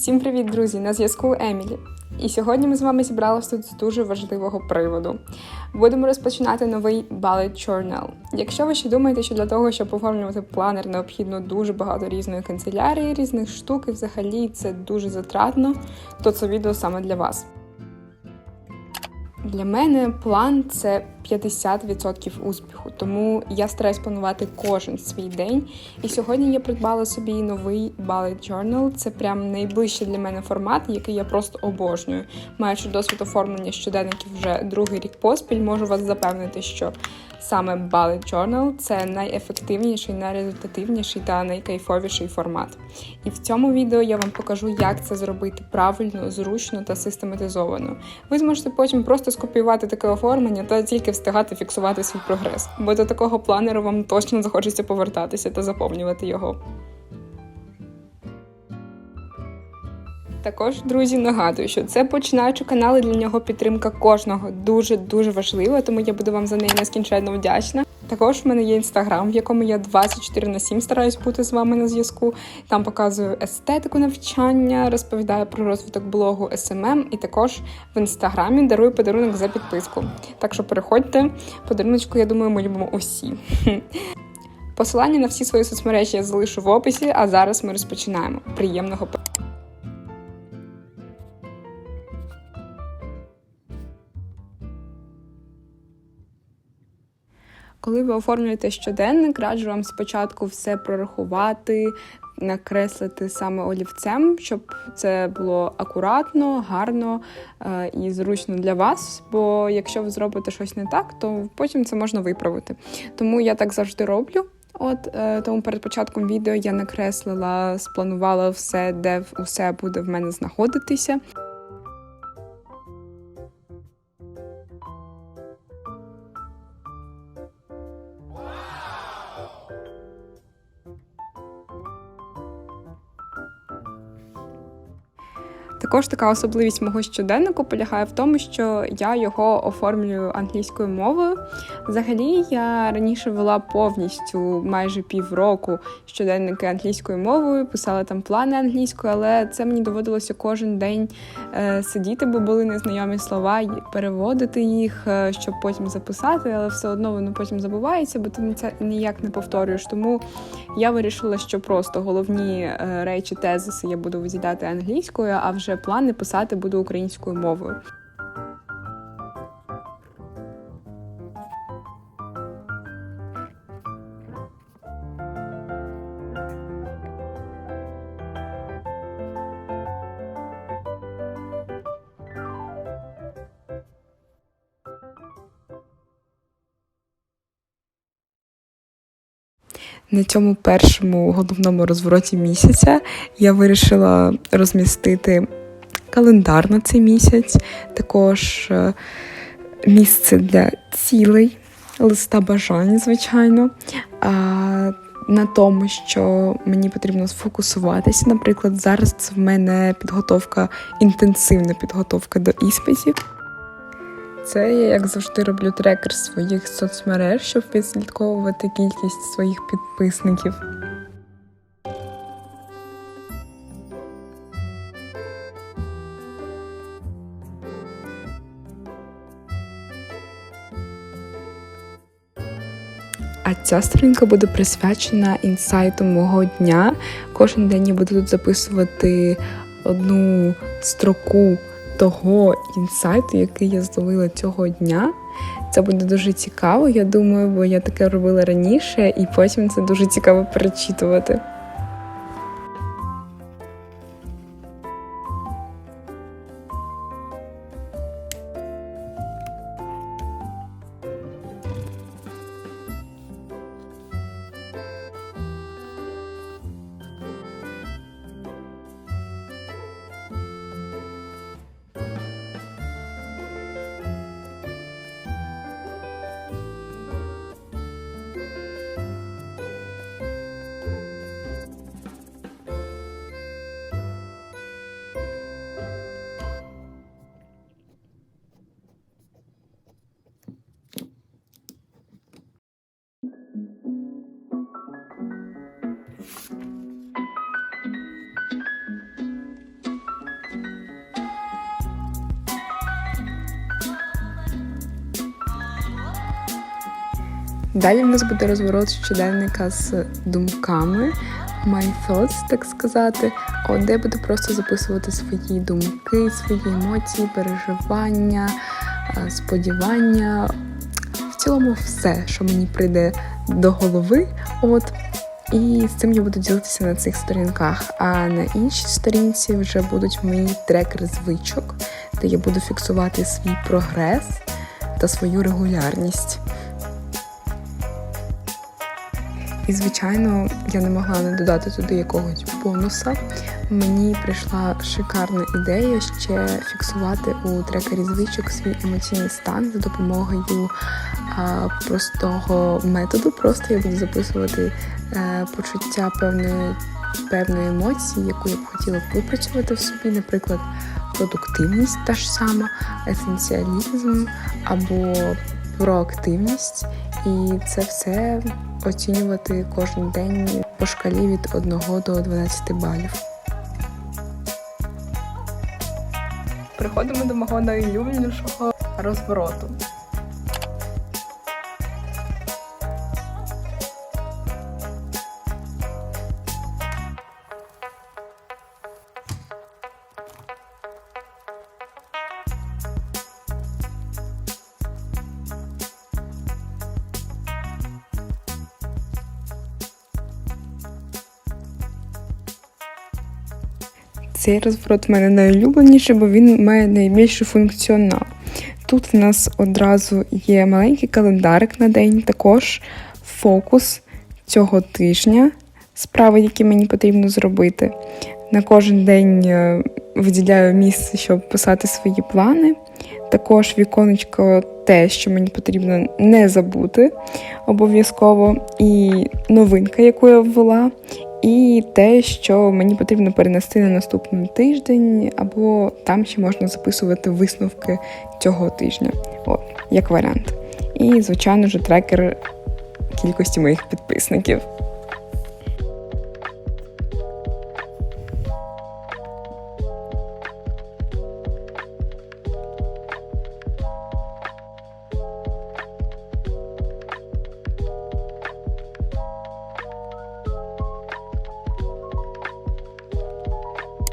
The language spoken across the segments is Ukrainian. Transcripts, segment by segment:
Всім привіт, друзі! На зв'язку Емілі. І сьогодні ми з вами зібралися тут з дуже важливого приводу. Будемо розпочинати новий Bullet Journal. Якщо ви ще думаєте, що для того, щоб оформлювати планер, необхідно дуже багато різної канцелярії, різних штук, і взагалі це дуже затратно, то це відео саме для вас. Для мене план це 50% успіху, тому я стараюсь планувати кожен свій день. І сьогодні я придбала собі новий Bullet Journal. Це прям найближчий для мене формат, який я просто обожнюю. Маючи досвід оформлення щоденників вже другий рік поспіль, можу вас запевнити, що саме Bullet Journal – це найефективніший, найрезультативніший та найкайфовіший формат. І в цьому відео я вам покажу, як це зробити правильно, зручно та систематизовано. Ви зможете потім просто скопіювати таке оформлення та тільки встигати фіксувати свій прогрес, бо до такого планеру вам точно захочеться повертатися та заповнювати його. Також, друзі, нагадую, що це починаючи канал, і для нього підтримка кожного дуже-дуже важлива, тому я буду вам за неї нескінченно вдячна. Також в мене є інстаграм, в якому я 24 на 7 стараюсь бути з вами на зв'язку. Там показую естетику навчання, розповідаю про розвиток блогу SMM і також в інстаграмі дарую подарунок за підписку. Так що переходьте, подаруночку, я думаю, ми любимо усі. Посилання на всі свої соцмережі я залишу в описі, а зараз ми розпочинаємо. Приємного Коли ви оформлюєте щоденник, раджу вам спочатку все прорахувати, накреслити саме олівцем, щоб це було акуратно, гарно е і зручно для вас. Бо якщо ви зробите щось не так, то потім це можна виправити. Тому я так завжди роблю. От е, тому перед початком відео я накреслила, спланувала все, де усе буде в мене знаходитися. Також така особливість мого щоденнику полягає в тому, що я його оформлюю англійською мовою. Взагалі, я раніше вела повністю майже півроку щоденники англійською мовою, писала там плани англійською, але це мені доводилося кожен день е, сидіти, бо були незнайомі слова, переводити їх, е, щоб потім записати, але все одно воно потім забувається, бо ти це ніяк не повторюєш. Тому я вирішила, що просто головні е, речі, тезиси я буду виділяти англійською, а вже плани писати буду українською мовою. На цьому першому головному розвороті місяця я вирішила розмістити календар на цей місяць, також е, місце для цілей, листа бажань, звичайно. На тому, що мені потрібно сфокусуватися. Наприклад, зараз це в мене підготовка, інтенсивна підготовка до іспитів. Це я, як завжди, роблю трекер своїх соцмереж, щоб відслідковувати кількість своїх підписників. А ця сторінка буде присвячена інсайту мого дня. Кожен день я буду тут записувати одну строку того інсайту, який я зловила цього дня. Це буде дуже цікаво, я думаю, бо я таке робила раніше, і потім це дуже цікаво перечитувати. Далі в нас буде розворот щоденника з думками, my thoughts, так сказати, де буду просто записувати свої думки, свої емоції, переживання, е, сподівання. В цілому, все, що мені прийде до голови. От. І з цим я буду ділитися на цих сторінках. А на іншій сторінці вже будуть мої трекери звичок, де я буду фіксувати свій прогрес та свою регулярність. І, звичайно, я не могла не додати туди якогось бонуса. Мені прийшла шикарна ідея ще фіксувати у трекері звичок свій емоційний стан за допомогою а, простого методу. Просто я буду записувати а, е, почуття певної певної емоції, яку я б хотіла випрацювати в собі, наприклад, продуктивність та ж сама, есенціалізм або проактивність. І це все оцінювати кожен день по шкалі від 1 до 12 балів. Приходимо до мого найулюбленішого розвороту. Цей розворот в мене найулюбленіший, бо він має найбільший функціонал. Тут в нас одразу є маленький календарик на день, також фокус цього тижня, справи, які мені потрібно зробити. На кожен день е, виділяю місце, щоб писати свої плани. Також віконечко те, що мені потрібно не забути обов'язково, і новинка, яку я ввела, і те, що мені потрібно перенести на наступний тиждень, або там ще можна записувати висновки цього тижня, от, як варіант. І, звичайно ж, трекер кількості моїх підписників.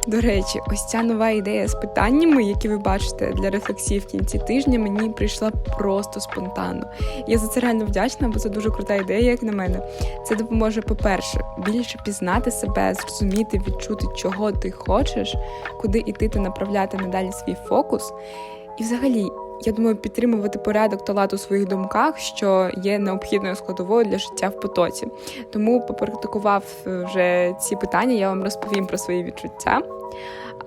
До речі, ось ця нова ідея з питаннями, які ви бачите для рефлексії в кінці тижня, мені прийшла просто спонтанно. Я за це реально вдячна, бо це дуже крута ідея, як на мене. Це допоможе, по-перше, більше пізнати себе, зрозуміти, відчути, чого ти хочеш, куди іти та направляти надалі свій фокус. І взагалі. Я думаю, підтримувати порядок та лад у своїх думках, що є необхідною складовою для життя в потоці. Тому, попрактикував вже ці питання, я вам розповім про свої відчуття.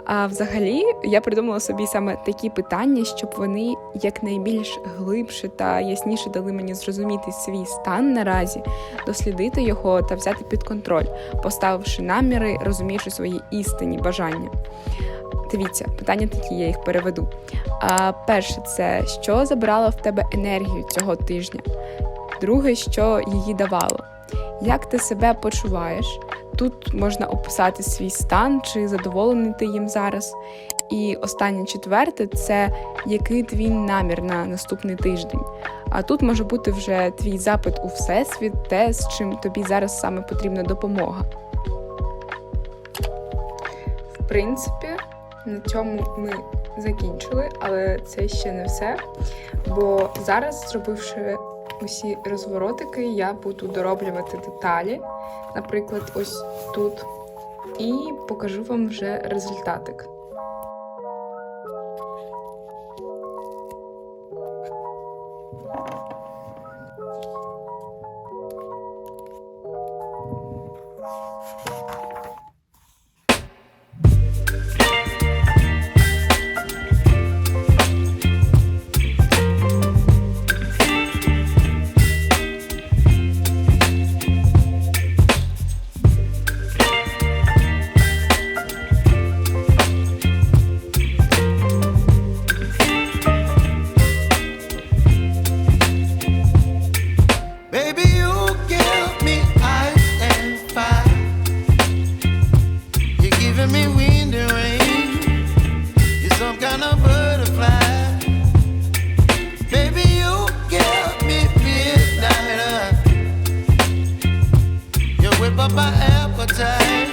А взагалі я придумала собі саме такі питання, щоб вони якнайбільш глибше та ясніше дали мені зрозуміти свій стан наразі, дослідити його та взяти під контроль, поставивши наміри, розуміючи свої істинні бажання. Дивіться, питання такі, я їх переведу. А, Перше, це що забирало в тебе енергію цього тижня? Друге, що її давало? Як ти себе почуваєш? Тут можна описати свій стан, чи задоволений ти їм зараз. І останнє четверте це який твій намір на наступний тиждень. А тут може бути вже твій запит у всесвіт, те, з чим тобі зараз саме потрібна допомога. В принципі, на цьому ми закінчили, але це ще не все. Бо зараз, зробивши усі розворотики, я буду дороблювати деталі, наприклад, ось тут, і покажу вам вже результатик. my appetite.